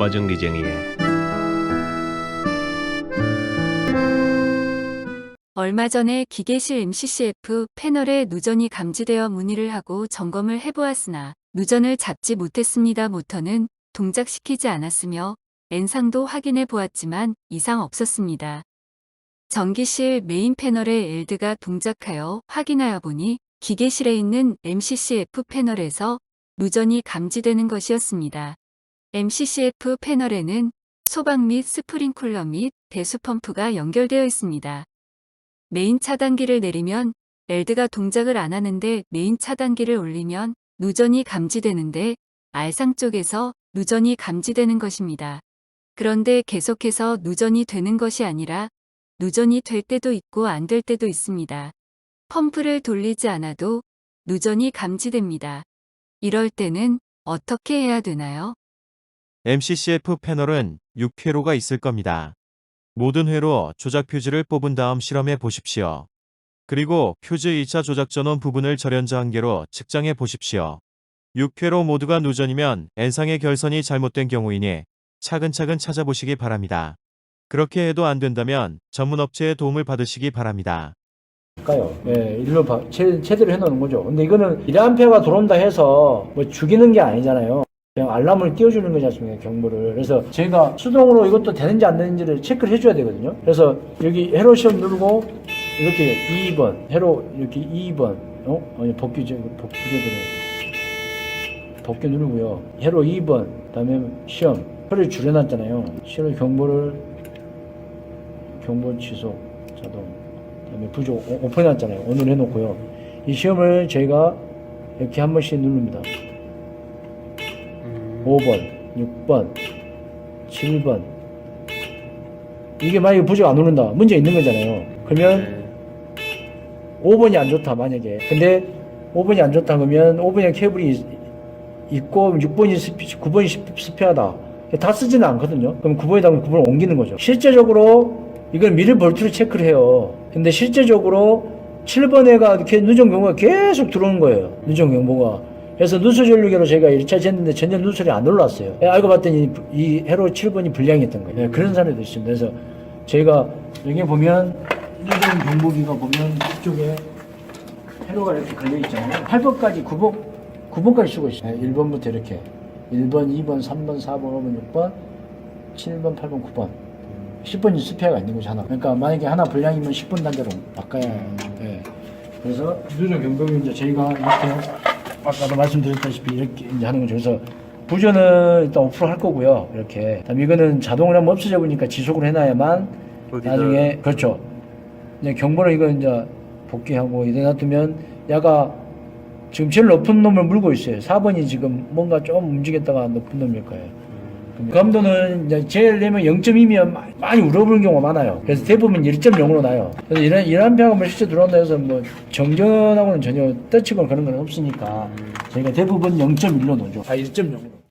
고가전기쟁이에 얼마 전에 기계실 MCCF 패널에 누전이 감지되어 문의를 하고 점검을 해보았으나 누전을 잡지 못했습니다. 모터는 동작시키지 않았으며 N상도 확인해 보았지만 이상 없었습니다. 전기실 메인 패널에 엘드가 동작하여 확인하여 보니 기계실에 있는 MCCF 패널에서 누전이 감지되는 것이었습니다. MCCF 패널에는 소방 및 스프링쿨러 및 배수 펌프가 연결되어 있습니다. 메인 차단기를 내리면 엘드가 동작을 안 하는데 메인 차단기를 올리면 누전이 감지되는데 알상 쪽에서 누전이 감지되는 것입니다. 그런데 계속해서 누전이 되는 것이 아니라 누전이 될 때도 있고 안 될 때도 있습니다. 펌프를 돌리지 않아도 누전이 감지됩니다. 이럴 때는 어떻게 해야 되나요? MCCF 패널은 6회로가 있을 겁니다. 모든 회로 조작 퓨즈를 뽑은 다음 실험해 보십시오. 그리고 퓨즈 2차 조작 전원 부분을 절연자 한계로 측정해 보십시오. 6회로 모두가 누전이면 N상의 결선이 잘못된 경우이니 차근차근 찾아보시기 바랍니다. 그렇게 해도 안 된다면 전문 업체의 도움을 받으시기 바랍니다. 까요. 예, 일로 바, 체, 체대로 해놓는 거죠. 근데 이거는 1암페어가 들어온다 해서 뭐 죽이는 게 아니잖아요. 그냥 알람을 띄워주는 거지 않습니까, 경보를. 그래서 저희가 수동으로 이것도 되는지 안 되는지를 체크를 해줘야 되거든요. 그래서 여기 해로 시험 누르고 이렇게 2번, 해로 이렇게 2번, 어? 아니, 복귀, 저, 복귀, 복귀 누르고요. 해로 2번, 그 다음에 시험. 혀를 줄여놨잖아요. 시험 경보를, 경보 취소, 자동. 그 다음에 부조 오- 오픈해놨잖아요. 오늘 해놓고요. 이 시험을 저희가 이렇게 한 번씩 누릅니다. 5번, 6번, 7번. 이게 만약에 부조가 안 오른다. 문제 있는 거잖아요. 그러면 5번이 안 좋다, 만약에. 근데 5번이 안 좋다 그러면 5번에 케이블이 있고 6번이 스피, 9번이 스피하다. 다 쓰지는 않거든요. 그럼 9번에다 가 9번을 옮기는 거죠. 실제적으로 이건 미를 볼트를 체크를 해요. 근데 실제적으로 7번에가 이렇게 누전 경보가 계속 들어오는 거예요. 누전 경보가. 그래서 누수 전류계로 저희가 1차 쟀는데 전혀 누설이 안 올라왔어요. 예, 알고 봤더니 이 해로 7번이 불량이었던 거예요. 예, 그런 사례도 있습니다. 그래서 저희가 여기 보면 누전 경보기가 보면 이쪽에 회로가 이렇게 걸려 있잖아요. 8번까지 9번, 9번까지 쓰고 있어요. 1번부터 이렇게. 1번, 2번, 3번, 4번, 5번, 6번, 7번, 8번, 9번. 10번이 스페어가 있는 하나. 그러니까 만약에 하나 불량이면 10번 단계로 바꿔야. 예. 그래서 누전 경보기 이제 저희가 이렇게 아까도 말씀드렸다시피 이렇게 이제 하는 거죠. 그래서 부전은 일단 오프로 할 거고요. 이렇게. 그다음에 이거는 자동으로 한번 없어져 보니까 지속으로 해놔야만 나중에 그렇죠. 이제 경보를 이거 이제 복귀하고 이래 놔두면 야가 지금 제일 높은 놈을 물고 있어요. 4번이 지금 뭔가 좀 움직였다가 높은 놈일 거예요. 감도는 이제 제일 내면 0.2면 많이 울어보는 경우가 많아요. 그래서 대부분 1.0으로 나요. 그래서 이런 이런 뭐 실제 들어온다 해서 뭐 정전하고는 전혀 떠치거나 그런 건 없으니까 저희가 대부분 0.1로 놓죠. 아 1.0으로.